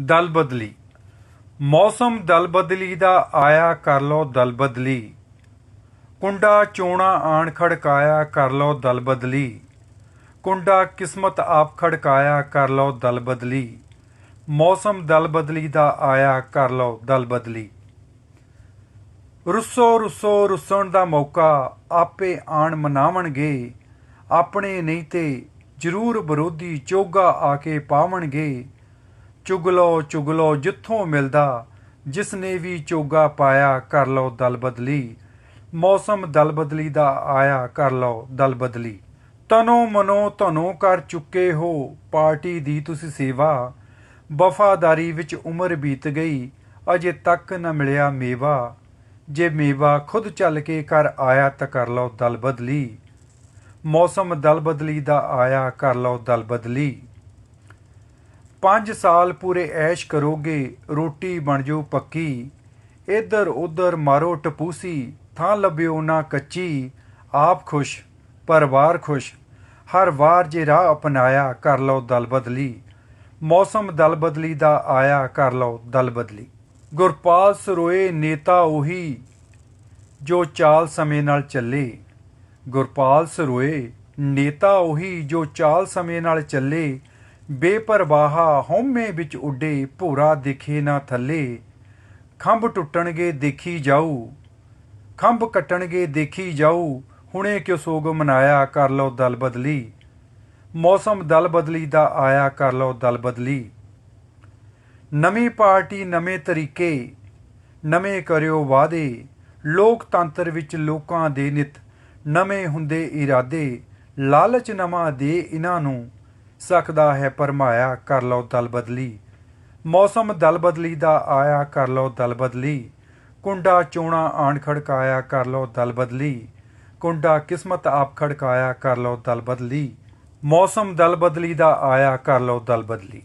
ਦਲ ਬਦਲੀ। ਮੌਸਮ ਦਲ ਬਦਲੀ ਦਾ ਆਇਆ ਕਰ ਲੋ ਦਲ ਬਦਲੀ। ਕੁੰਡਾ ਚੋਣਾ ਆਣ ਖੜਕਾਇਆ ਕਰ ਲੋ ਦਲ ਬਦਲੀ। ਕੁੰਡਾ ਕਿਸਮਤ ਆਪ ਖੜਕਾਇਆ ਕਰ ਲੋ ਦਲ ਬਦਲੀ। ਮੌਸਮ ਦਲ ਬਦਲੀ ਦਾ ਆਇਆ ਕਰ ਲੋ ਦਲ ਬਦਲੀ। ਰੁੱਸੋ ਰੁੱਸੋ ਰੁੱਸਣ ਦਾ ਮੌਕਾ ਆਪੇ ਆਣ ਮਨਾਵਣਗੇ। ਆਪਣੇ ਨਹੀਂ ਤੇ ਜ਼ਰੂਰ ਵਿਰੋਧੀ ਚੋਗਾ ਆ ਕੇ ਪਾਵਣਗੇ। ਚੁਗਲੋ ਚੁਗਲੋ ਜਿੱਥੋਂ ਮਿਲਦਾ ਜਿਸ ਨੇ ਵੀ ਚੋਗਾ ਪਾਇਆ ਕਰ ਲਓ ਦਲ ਬਦਲੀ। ਮੌਸਮ ਦਲ ਬਦਲੀ ਦਾ ਆਇਆ ਕਰ ਲਓ ਦਲ ਬਦਲੀ। ਤਨੋ ਮਨੋ ਧਨੋ ਕਰ ਚੁੱਕੇ ਹੋ, ਪਾਰਟੀ ਦੀ ਤੁਸੀਂ ਸੇਵਾ। ਵਫਾਦਾਰੀ ਵਿੱਚ ਉਮਰ ਬੀਤ ਗਈ, ਅਜੇ ਤੱਕ ਨਾ ਮਿਲਿਆ ਮੇਵਾ। ਜੇ ਮੇਵਾ ਖੁਦ ਚੱਲ ਕੇ ਕਰ ਆਇਆ ਤਾਂ ਕਰ ਲਓ ਦਲ ਬਦਲੀ। ਮੌਸਮ ਦਲ ਬਦਲੀ ਦਾ ਆਇਆ ਕਰ ਲਓ ਦਲ ਬਦਲੀ। 5 ਸਾਲ ਪੂਰੇ ਐਸ਼ ਕਰੋਗੇ, ਰੋਟੀ ਬਣ ਜਾਊ ਪੱਕੀ। ਇੱਧਰ ਉੱਧਰ ਮਾਰੋ ਟਪੂਸੀ, ਥਾਂ ਲੱਭਿਓ ਨਾ ਕੱਚੀ। ਆਪ ਖੁਸ਼, ਪਰਿਵਾਰ ਖੁਸ਼। ਹਰ ਵਾਰ ਜੇ ਰਾਹ ਅਪਣਾਇਆ, ਕਰ ਲਓ ਦਲ ਬਦਲੀ। ਮੌਸਮ ਦਲ ਬਦਲੀ ਦਾ ਆਇਆ, ਕਰ ਲਓ ਦਲ ਬਦਲੀ। ਗੁਰਪਾਲ ਸਰੋਏ ਨੇਤਾ ਉਹੀ, ਜੋ ਚਾਲ ਸਮੇਂ ਨਾਲ ਚੱਲੇ। ਗੁਰਪਾਲ ਸਰੋਏ ਨੇਤਾ ਉਹੀ, ਜੋ ਚਾਲ ਸਮੇਂ ਨਾਲ ਚੱਲੇ। ਬੇਪਰਵਾਹਾ ਹਉਮੈ ਵਿੱਚ ਉੱਡੇ ਭੋਰਾ ਦਿਖੇ ਨਾ ਥੱਲੇ। ਖੰਭ ਟੁੱਟਣਗੇ ਦੇਖੀ ਜਾਊ। ਖੰਭ ਕੱਟਣਗੇ ਦੇਖੀ ਜਾਊ। ਹੁਣੇ ਕਿਉ ਸੋਗ ਮਨਾਇਆ ਕਰ ਲਓ ਦਲ ਬਦਲੀ। ਮੌਸਮ ਦਲ ਬਦਲੀ ਦਾ ਆਇਆ ਕਰ ਲਓ ਦਲ ਬਦਲੀ। ਨਵੀਂ ਪਾਰਟੀ ਨਵੇਂ ਤਰੀਕੇ, ਨਵੇਂ ਕਰਿਓ ਵਾਅਦੇ। ਲੋਕਤੰਤਰ ਵਿੱਚ ਲੋਕਾਂ ਦੇ ਨਿਤ ਨਵੇਂ ਹੁੰਦੇ ਇਰਾਦੇ। ਲਾਲਚ ਨਵਾਂ ਦੇ ਇਹਨਾਂ ਨੂੰ ਸਕਦਾ ਹੈ ਪਰਮਾਇਆ ਕਰ ਲਓ ਦਲ ਬਦਲੀ। ਮੌਸਮ ਦਲ ਬਦਲੀ ਦਾ ਆਇਆ, ਕਰ ਲਓ ਦਲ ਬਦਲੀ। ਕੁੰਡਾ ਚੋਣਾ ਆਣ ਖੜਕਾਇਆ, ਕਰ ਲਓ ਦਲ ਬਦਲੀ। ਕੁੰਡਾ ਕਿਸਮਤ ਆਪ ਖੜਕਾਇਆ, ਕਰ ਲਓ ਦਲ ਬਦਲੀ। ਮੌਸਮ ਦਲ ਬਦਲੀ ਦਾ ਆਇਆ, ਕਰ ਲਓ ਦਲ ਬਦਲੀ।